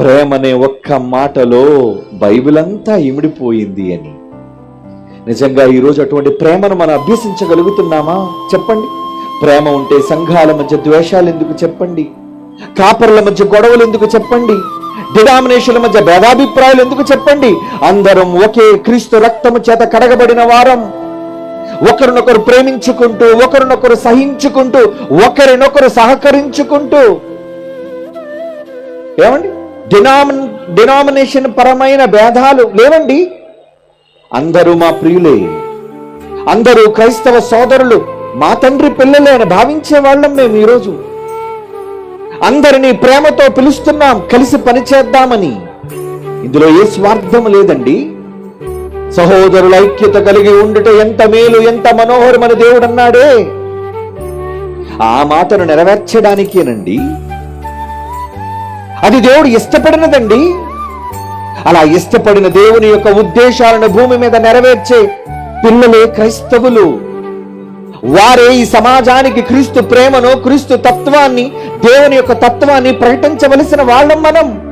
ప్రేమనే ఒక్క మాటలో బైబిల్ అంతా ఇమిడిపోయింది అని. నిజంగా ఈరోజు అటువంటి ప్రేమను మనం అభ్యసించగలుగుతున్నామా? చెప్పండి. ప్రేమ ఉంటే సంఘాల మధ్య ద్వేషాలు ఎందుకు చెప్పండి? కాపర్ల మధ్య గొడవలు ఎందుకు చెప్పండి? డినామినేషన్ల మధ్య భేదాభిప్రాయాలు ఎందుకు చెప్పండి? అందరం ఒకే క్రీస్తు రక్తము చేత కడగబడిన వారం. ఒకరినొకరు ప్రేమించుకుంటూ ఒకరినొకరు సహించుకుంటూ ఒకరినొకరు సహకరించుకుంటూ. ఏమండి? డినామిన్ డినామినేషన్ పరమైన భేదాలు లేవండి. అందరూ మా ప్రియులే. అందరూ క్రైస్తవ సోదరులు మా తండ్రి పిల్లలే అని భావించే వాళ్ళం మేము ఈరోజు. అందరినీ ప్రేమతో పిలుస్తున్నాం కలిసి పనిచేద్దామని ఇందులో ఏ స్వార్థం లేదండి. సహోదరుల ఐక్యత కలిగి ఉండుట ఎంత మేలు ఎంత మనోహరమని దేవుడు అన్నాడే. ఆ మాటను నెరవేర్చడానికేనండి. అది దేవుడు ఇష్టపడినదండి. అలా ఇష్టపడిన దేవుని యొక్క ఉద్దేశాలను భూమి మీద నెరవేర్చే పిల్లలే క్రైస్తవులు. వారే ఈ సమాజానికి క్రీస్తు ప్రేమను క్రీస్తు తత్వాన్ని దేవుని యొక్క తత్వాన్ని ప్రకటించవలసిన వాళ్ళం మనం.